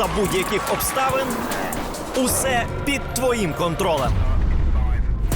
за будь-яких обставин усе під твоїм контролем.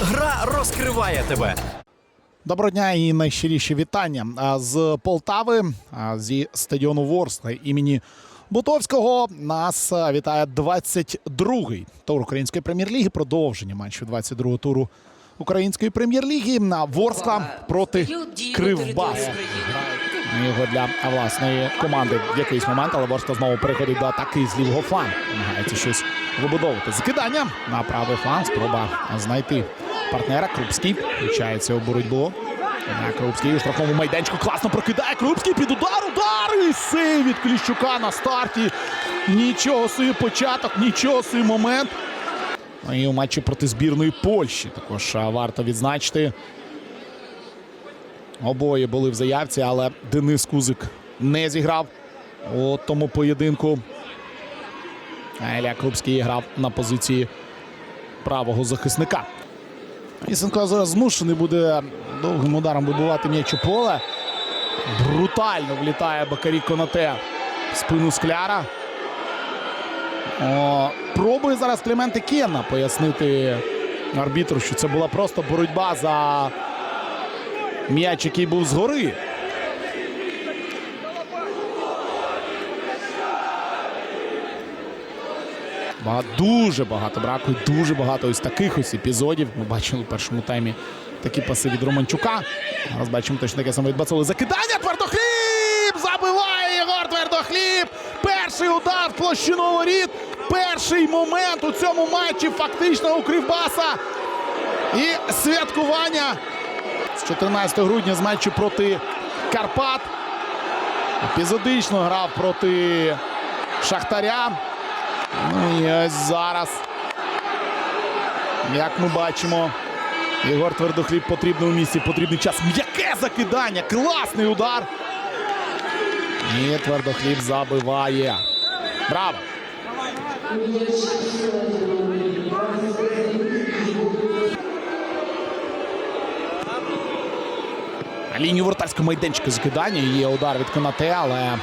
Гра розкриває тебе. Доброго дня і найщиріші вітання з Полтави зі стадіону Ворскла імені Бутовського. Нас вітає 22-й тур української прем'єр-ліги. Продовження матчу 22-го туру української прем'єр-ліги на Ворскла проти Кривбасу. Його для власної команди в якийсь момент, але Ворскла знову переходить до атаки з лівого флангу. Намагається щось вибудовувати. Закидання на правий фланг. Спроба знайти партнера. Крупський включається у боротьбу. На Крупський у штрафному майданчику класно прокидає. Крупський під удар, удар і сейв від Кліщука на старті. Нічого собі початок, нічого собі момент. Ну і у матчі проти збірної Польщі також варто відзначити. Обоє були в заявці, але Денис Кузик не зіграв у тому поєдинку. Ілля Крупський грав на позиції правого захисника. Ісенко зараз змушений буде довгим ударом вибивати м'яч поле. Брутально влітає Бакарі Конате в спину скляра. О, пробує зараз Кліменти Кенна пояснити арбітру, що це була просто боротьба за м'яч, який був згори. Дуже багато бракує, дуже багато ось таких ось епізодів. Ми бачили в першому таймі такі паси від Романчука. Зараз бачимо точно таке саме від Бацоли. Закидання Твердохліб! Забиває Єгор Твердохліб! Перший удар площину воріт. Перший момент у цьому матчі фактично у Кривбаса. І святкування з 14 грудня з матчу проти Карпат. Епізодично грав проти Шахтаря. Ну і ось зараз. Як ми бачимо, Єгор Твердохліб потрібно у місці, потрібний час. М'яке закидання, класний удар. І Твердохліб забиває. Браво! Лінію вратарського майданчика закидання. Є удар від Конате, але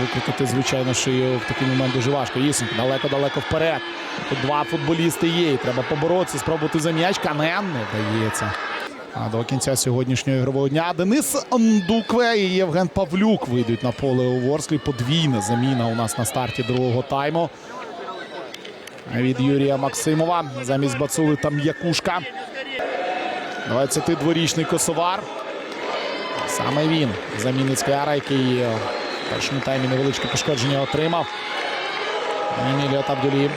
викрутити, звичайно, шию в такий момент дуже важко. Єсенко далеко-далеко вперед. Тут два футболісти є. І треба поборотися, спробувати за м'яч. Канен не дається. А до кінця сьогоднішнього ігрового дня Денис Ндукве і Євген Павлюк вийдуть на поле у Ворсклі. Подвійна заміна у нас на старті другого тайму. Від Юрія Максимова. Замість Бацули там Якушка. 22-річний косовар. Саме він замінить Скляра, який е, в першому таймі невеличке пошкодження отримав. Еміліо Табдюлі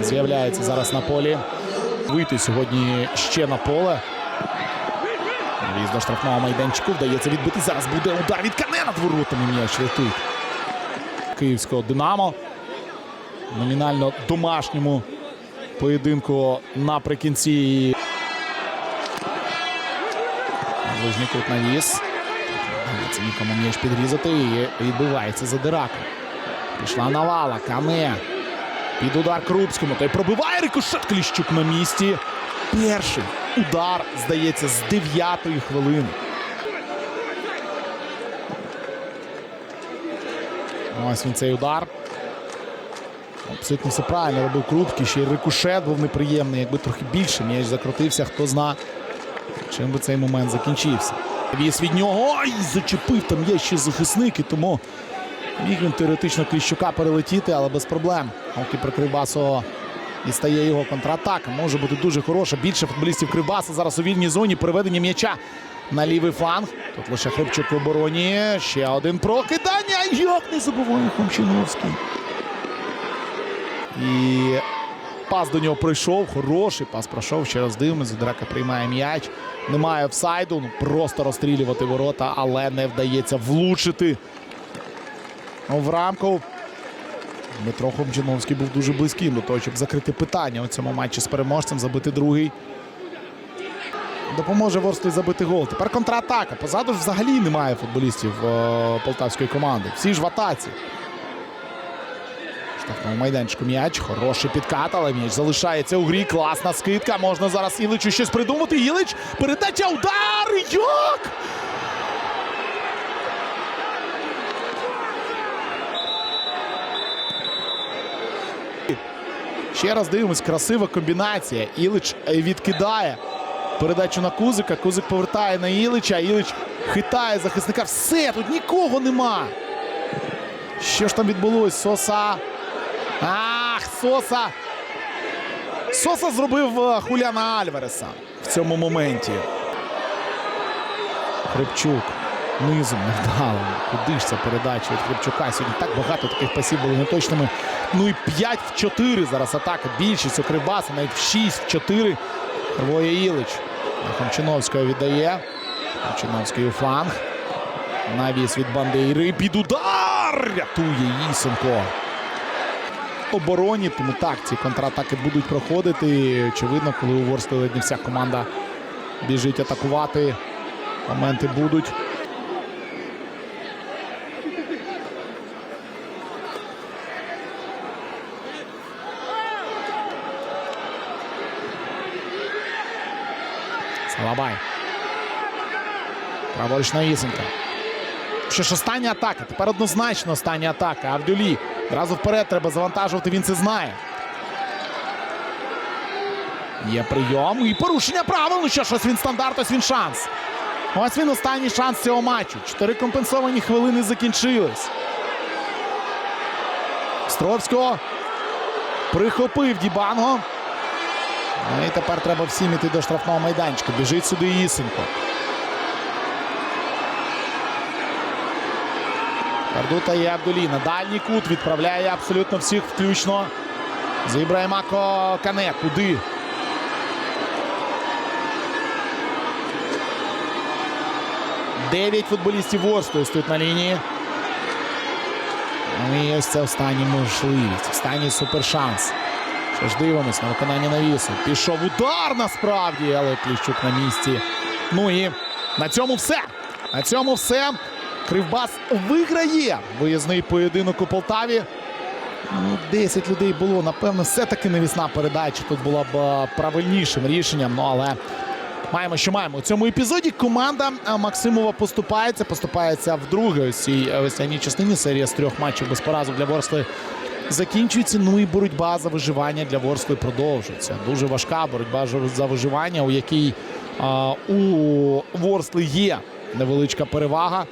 з'являється зараз на полі. Вийти сьогодні ще на поле. Віз до штрафного майданчику. Вдається відбити. Зараз буде удар від Кане над воротами. М'яч летить. Київського Динамо. Номінально домашньому поєдинку наприкінці. Ближній кут навіс. Дається нікому м'яч підрізати і відбивається задирака. Пішла навала. Кане. Під удар Крупському. Той пробиває рикошет Кліщук на місці. Перший удар, здається, з дев'ятої хвилини. Ось він цей удар. Абсолютно все правильно робив Крупський. Ще й рикошет був неприємний. Якби трохи більше м'яч закрутився, хто зна, чим би цей момент закінчився. Віс від нього. Ой, зачепив там є ще захисник, і тому міг він теоретично Кліщука перелетіти, але без проблем. Поки при Кривбасу і стає його контратака. Може бути дуже хороша. Більше футболістів Кривбаса зараз у вільній зоні. Переведення м'яча на лівий фланг. Тут лише Хлопчук в обороні. Ще один прокидання. Як не забуває Хомчиновський. І пас до нього прийшов. Хороший пас пройшов. Ще раз дивимося. Драка приймає м'яч. Немає офсайду. Ну, просто розстрілювати ворота, але не вдається влучити. В рамку. Дмитро Хомчиновський був дуже близьким до того, щоб закрити питання у цьому матчі з переможцем, забити другий. Допоможе Ворсклі забити гол. Тепер контратака. Позаду ж взагалі немає футболістів е, полтавської команди. Всі ж в атаці. Штрафному майданчику м'яч. Хороший підкат, але м'яч залишається у грі. Класна скидка. Можна зараз Іличу щось придумати. Ілич. Передача. Удар! Як? Ще раз дивимось, красива комбінація. Ілич е, відкидає передачу на Кузика. Кузик повертає на Ілича. Ілич хитає захисника. Все, тут нікого нема. Що ж там відбулось? Соса. Ах, Соса. Соса зробив е, Хуляна Альвареса в цьому моменті. Хребчук низом невдало. Куди ж ця передача від Хребчука? Сьогодні так багато таких пасів були неточними. Ну і 5 в 4 зараз атака. Більшість у Кривбаса, навіть в 6 в 4. Рвоє Ілич. Хомчиновського віддає. Хомчиновський у фланг. Навіс від Бандейри. Під удар! Рятує Ісенко. Обороні, тому так, ці контратаки будуть проходити. Очевидно, коли у не вся команда біжить атакувати. Моменти будуть. Салабай. Праворуч на Ісенка. Що ж остання атака. Тепер однозначно остання атака. Авдюлі. Одразу вперед треба завантажувати, він це знає. Є прийом і порушення правил. Ну що ж, ось він стандарт, ось він шанс. Ось він останній шанс цього матчу. Чотири компенсовані хвилини закінчились. Стровського прихопив Дібанго. Ну і тепер треба всім іти до штрафного майданчика. Біжить сюди Ісенко. Пардута і Абдулі на дальній кут відправляє абсолютно всіх включно. З Ібраїмако Кане. Куди? Дев'ять футболістів Ворскли стоять на лінії. Ну і ось це остання можливість. Останній супершанс. Що ж дивимось на виконання навісу. Пішов удар насправді, але Кліщук на місці. Ну і на цьому все. На цьому все. Кривбас виграє виїзний поєдинок у Полтаві. Ну, 10 людей було. Напевно, все-таки навісна передача. Тут була б е, правильнішим рішенням. Ну але маємо, що маємо. У цьому епізоді команда е, Максимова поступається. Поступається вдруге. Ось цій е, останній частині серія з трьох матчів без поразок для Ворсли закінчується. Ну і боротьба за виживання для Ворскли продовжується. Дуже важка боротьба за виживання, у якій а, у Ворсли є невеличка перевага.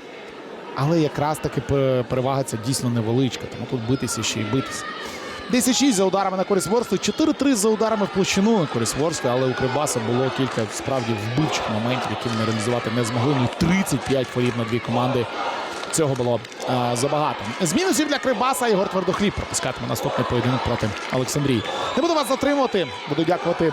Але якраз таки перевага ця дійсно невеличка. Тому тут битися ще й битися. 10-6 за ударами на користь Ворсли, 4-3 за ударами в площину на користь Ворсли, але у Кривбаса було кілька справді вбивчих моментів, які вони реалізувати не змогли. Ну і 35 фолів на дві команди. Цього було а, забагато. З мінусів для Кривбаса Ігор Твердохліб пропускатиме наступний поєдинок проти Олександрії. Не буду вас затримувати. Буду дякувати